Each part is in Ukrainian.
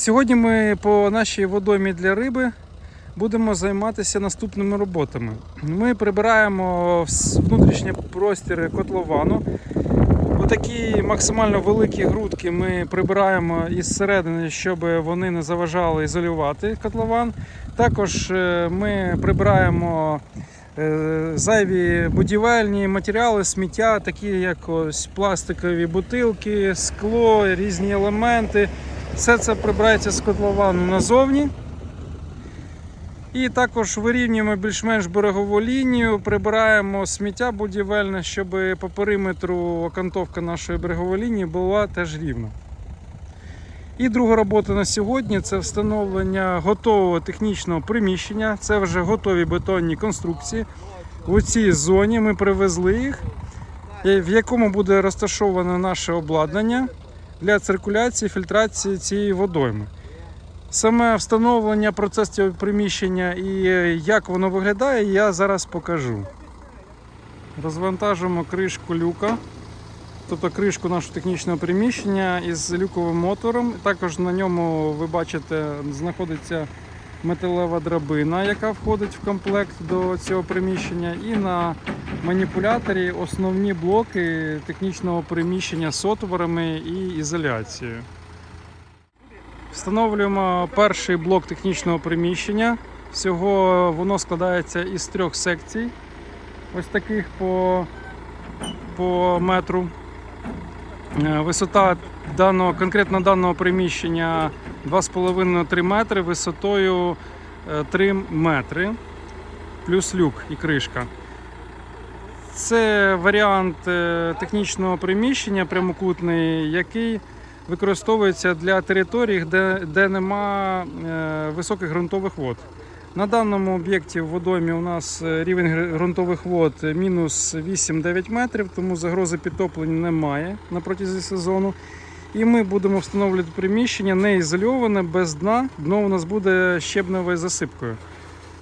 Сьогодні ми по нашій водоймі для риби будемо займатися наступними роботами. Ми прибираємо вс- внутрішній простір котловану. Отакі максимально великі грудки ми прибираємо із середини, щоб вони не заважали ізолювати котлован. Також е, ми прибираємо е, зайві будівельні матеріали, сміття, такі як ось пластикові бутилки, скло, різні елементи. Все це прибирається з котловану назовні. І також вирівнюємо більш-менш берегову лінію, прибираємо сміття будівельне, щоб по периметру окантовка нашої берегової лінії була теж рівна. І друга робота на сьогодні це встановлення готового технічного приміщення. Це вже готові бетонні конструкції. У цій зоні ми привезли їх, в якому буде розташоване наше обладнання для циркуляції фільтрації цієї водойми. Саме встановлення процес цього приміщення і е, як воно виглядає, я зараз покажу. Розвантажуємо кришку люка, тобто кришку нашого технічного приміщення із люковим мотором. Також на ньому, ви бачите, знаходиться металева драбина, яка входить в комплект до цього приміщення. І на маніпуляторі основні блоки технічного приміщення з отворами і ізоляцією. Встановлюємо перший блок технічного приміщення. Всього воно складається із трьох секцій, ось таких по, по метру. Е, Висота даного, конкретно даного приміщення 2,5-3 метри, висотою е, 3 метри, плюс люк і кришка. Це варіант е, технічного приміщення прямокутний, який використовується для територій, де, де нема е, високих ґрунтових вод. На даному об'єкті в водоймі у нас е, рівень ґрунтових вод мінус 8-9 метрів, тому загрози підтоплення немає на протязі сезону. І ми будемо встановлювати приміщення не ізольоване, без дна. Дно у нас буде щебневою засипкою.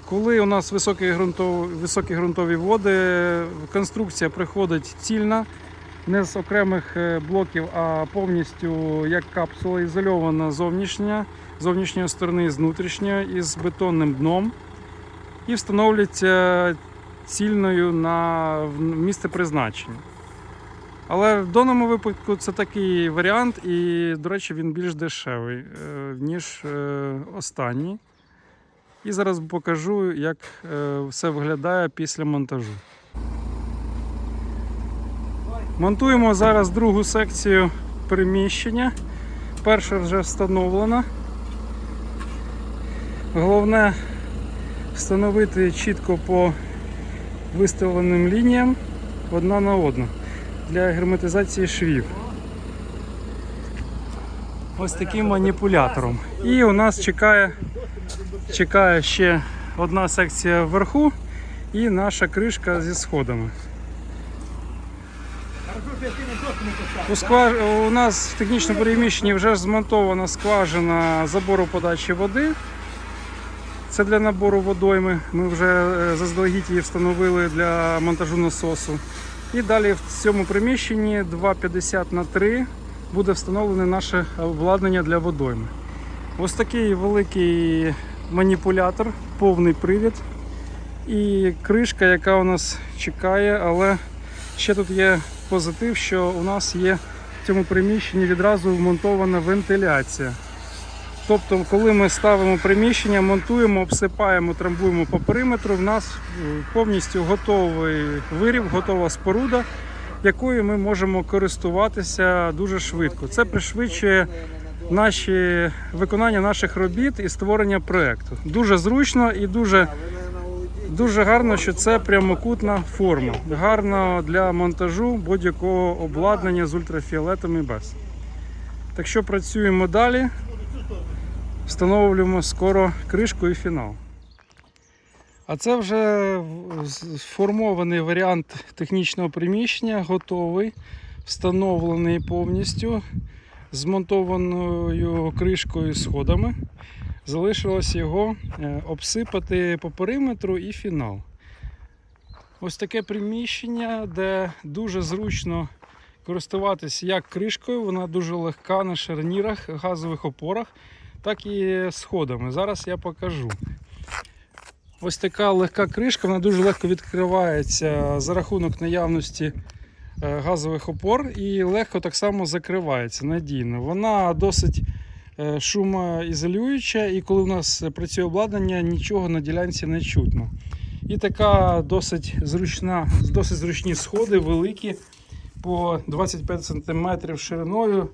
Коли у нас високі ґрунтові, високі ґрунтові води, конструкція приходить цільна, не з окремих е, блоків, а повністю як капсула ізольована зовнішня, зовнішньої сторони, з внутрішньої, із бетонним дном. І встановлюється цільною на місце призначення. Але в даному випадку це такий варіант, і, до речі, він більш дешевий, е, ніж е, останній. І зараз покажу, як е, все виглядає після монтажу. Монтуємо зараз другу секцію приміщення. Перша вже встановлена. Головне встановити чітко по виставленим лініям одна на одну для герметизації швів. Ось таким маніпулятором. І у нас чекає, чекає ще одна секція вверху і наша кришка зі сходами. У, скваж... у нас в технічному переміщенні вже змонтована скважина забору подачі води. Це для набору водойми. Ми вже е, заздалегідь її встановили для монтажу насосу. І далі в цьому приміщенні 2,50 на 3 буде встановлене наше обладнання для водойми. Ось такий великий маніпулятор, повний привід. І кришка, яка у нас чекає, але ще тут є позитив, що у нас є в цьому приміщенні відразу вмонтована вентиляція. Тобто, коли ми ставимо приміщення, монтуємо, обсипаємо, трамбуємо по периметру, в нас е, повністю готовий вирів, готова споруда, якою ми можемо користуватися дуже швидко. Це пришвидшує наші виконання наших робіт і створення проекту. Дуже зручно і дуже Дуже гарно, що це прямокутна форма. Гарно для монтажу будь-якого обладнання з ультрафіолетом і без. Так що працюємо далі. Встановлюємо скоро кришку і фінал. А це вже сформований варіант технічного приміщення, готовий, встановлений повністю, змонтованою кришкою сходами. Залишилось його е, обсипати по периметру і фінал. Ось таке приміщення, де дуже зручно користуватися як кришкою, вона дуже легка на шарнірах, газових опорах. Так і сходами. Зараз я покажу. Ось така легка кришка, вона дуже легко відкривається за рахунок наявності е, газових опор і легко так само закривається надійно. Вона досить е, шумоізолююча, і коли у нас працює обладнання, нічого на ділянці не чутно. І така досить зручна, досить зручні сходи, великі, по 25 см шириною.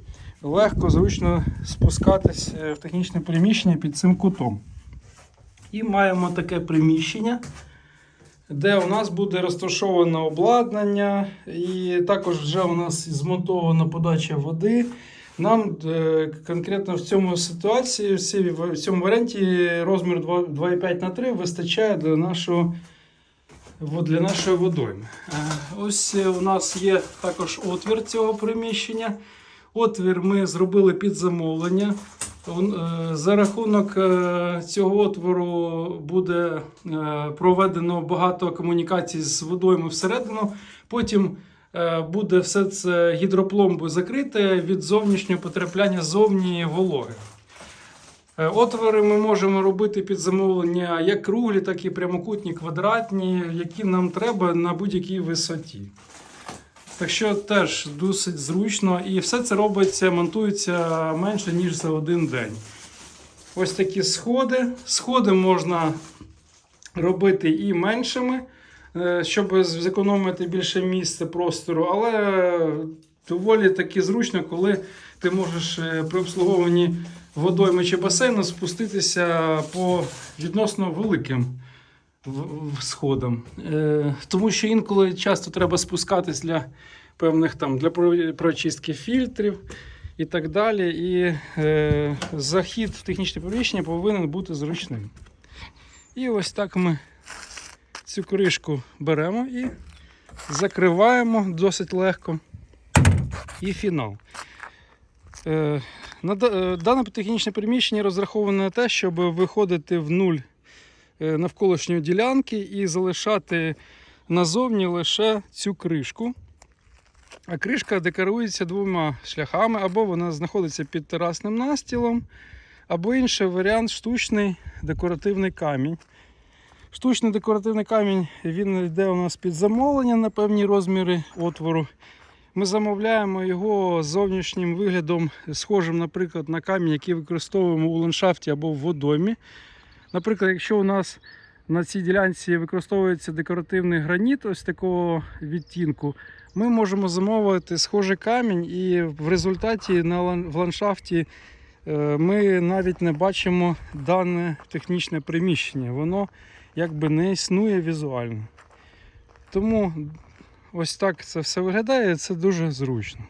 Легко, зручно спускатись е, в технічне приміщення під цим кутом. І маємо таке приміщення, де у нас буде розташовано обладнання, і також вже у нас змонтована подача води. Нам е, конкретно в цьому ситуації, в цьому варіанті розмір 2,5 на 3 вистачає для нашого, для нашої водойми. Е, Ось у нас є також отвір цього приміщення. Отвір ми зробили під замовлення. Е, За рахунок е, цього отвору буде е, проведено багато комунікацій з водойми всередину. Потім буде все це гідропломбою закрите від зовнішнього потрапляння зовні вологи. Отвори ми можемо робити під замовлення як круглі, так і прямокутні, квадратні, які нам треба на будь-якій висоті. Так що теж досить зручно, і все це робиться, монтується менше, ніж за один день. Ось такі сходи. Сходи можна робити і меншими, е, щоб зекономити більше місця простору, але доволі таки зручно, коли ти можеш е, при обслуговуванні водойми чи басейну спуститися по відносно великим в- Е, тому що інколи часто треба спускатись для певних там для прочистки фільтрів і так далі. І е, захід в технічне приміщення повинен бути зручним. І ось так ми цю кришку беремо і закриваємо досить легко. І фінал. Е, е, Дане технічне приміщення розраховане на те, щоб виходити в нуль навколишньої ділянки і залишати назовні лише цю кришку. А кришка декорується двома шляхами, або вона знаходиться під терасним настілом, або інший варіант штучний декоративний камінь. Штучний декоративний камінь він йде у нас під замовлення на певні розміри отвору. Ми замовляємо його зовнішнім виглядом, схожим, наприклад, на камінь, який використовуємо у ландшафті або в водоймі. Наприклад, якщо у нас на цій ділянці використовується декоративний граніт ось такого відтінку, ми можемо замовити схожий камінь, і в результаті в ландшафті е, ми навіть не бачимо дане технічне приміщення. Воно якби не існує візуально. Тому ось так це все виглядає, це дуже зручно.